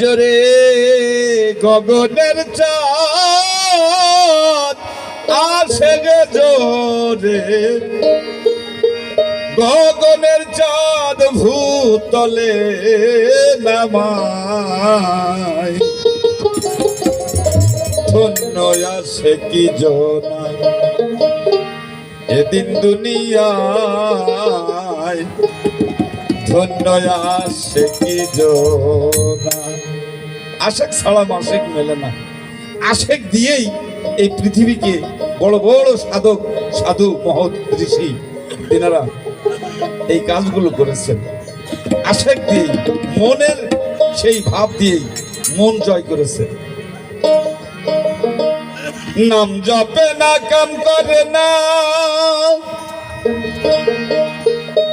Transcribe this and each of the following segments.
জোরে গগনের চাঁদ আসে গে জোরে। গগনের চাঁদ ভূতলে নামায়। ধন্য আসে কি জোনা এদিন দুনিয়ায় আশেক ছাড়া মেলে না। আশেক দিয়েই এই পৃথিবীকে বড় বড় সাধক, সাধু, মহৎ, ঋষি এই কাজগুলো করেছেন। আশেক দিয়েই, মনের সেই ভাব দিয়েই মন জয় করেছে। নাম জপে না, কাম করে না।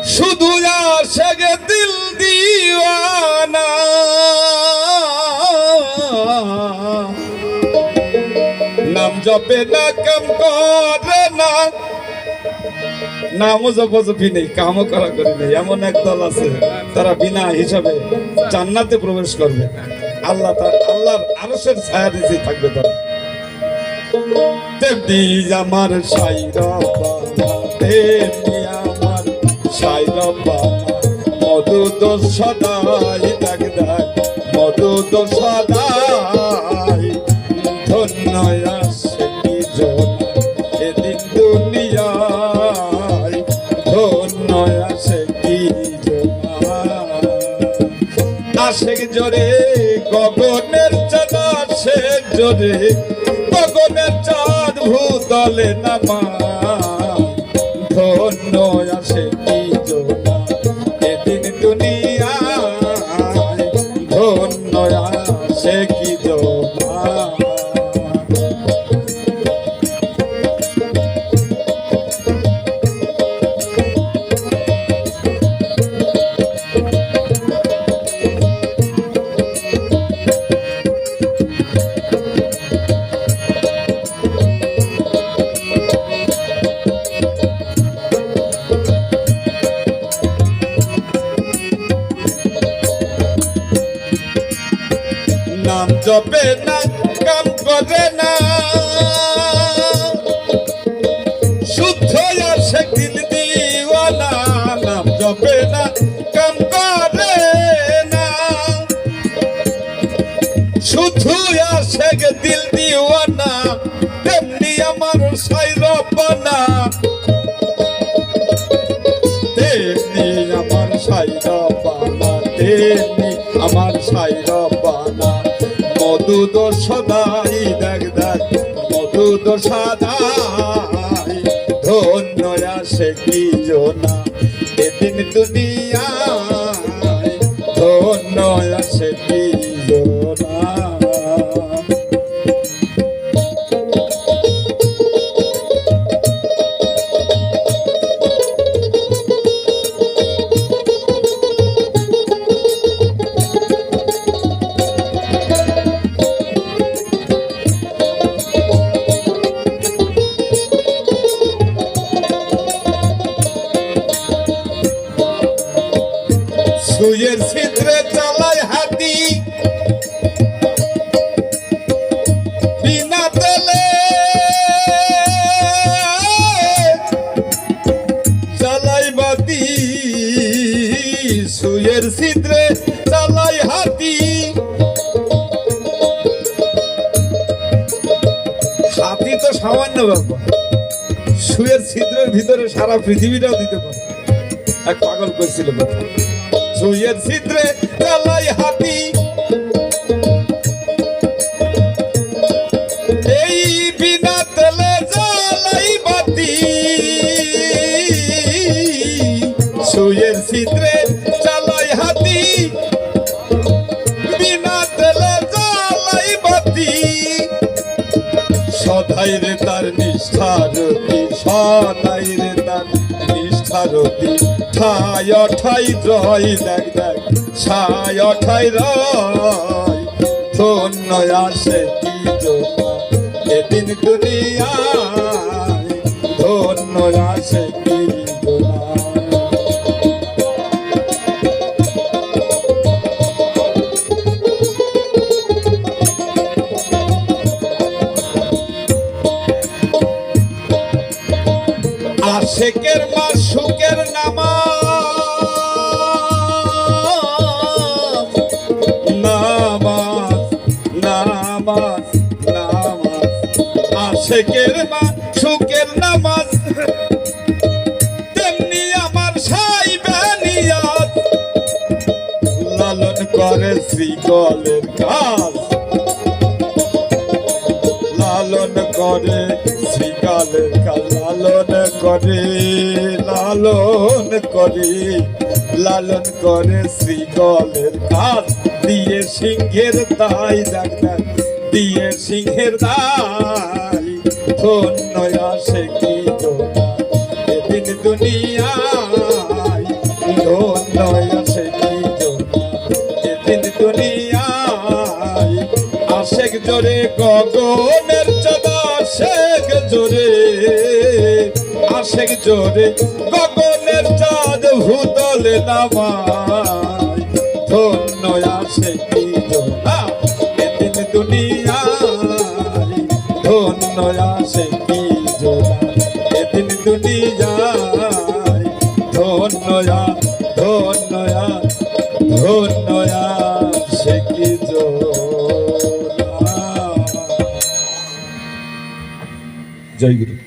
শুধু গে দিল দিওয়ানা। নাম জপে না, কাম করে না। নামও জপজপি নেই, কামও করা করি নেই এমন এক দল আছে, তারা বিনা হিসাবে জান্নাতে প্রবেশ করবে। আল্লাহ তার আল্লাহর আরশের ছায়া নিচেই থাকবে তারা। তেমনি আমার সাই রব্বানা তেমনি আমার সাই রব্বানা মধু তো সদাই ডাক ডাক মধু তো সদাই ধন্য আসে কি জন এদিন দুনিয়ায় ধন্য আসে কি আশেক জোরে গগনের চাঁদ আশেক জোরে গগনের চাঁদ ভূতলে নামা ধন্য আসে নাম জপে না কাম করে না। শুদ্ধ আসে দিল দিওয়ানা নাম জপে না কাম মধু দেখ দেখ মধু তো সদাই। ধন্য আসে কি জোনা? সুয়ের ছিদ্রে চালায় হাতি। বিনা চালাই বাতি, সুয়ের ছিদ্রে চালাই হাতি। হাতি তো সামান্য ব্যাপার। সুয়ের ছিদ্রের ভিতরে সারা পৃথিবীটাও দিতে পারে। এক পাগল করেছিল কথা সুয়ের ছিদ্রে চালাই হাতি এই বিনা তেলে জ্বালাই বাতি। সুয়ের ছিদ্রে চালাই হাতি বিনা তেলে জ্বালাই বাতি। সদাই রে তার নিষ্ঠারতি সদাই রে তার নিষ্ঠারতি ঠাই অঠাই রয় দেখ দেখ, ছায় ঠাই রয়। ধন্য আসে কি এদিন দুনিয়ায় ধন্য আসে আশেকের মা সুখের নামাজ। তেমনি আমার সাই বানিয়াত লালন করে শ্রীকলের কাজ। লালন করে শ্রীকালের কাজ। লালন করে লালন করে লালন করে শ্রীকলের কাজ। দিয়ে সিংহের দাই ডাক্তার দিয়ে সিংহের ধন্য আসে কি এদিন দুনিয়ায় ধন্য আসে কি এদিন দুনিয়ায় আশেক জোরে গগনের চাঁদা, আশেক জোরে আশেক জোরে গগনের চাঁদ ভূতলে নামায়। ধন্যয়া ধন্যয়া ধন্যয়া সে কি জয় গুরু।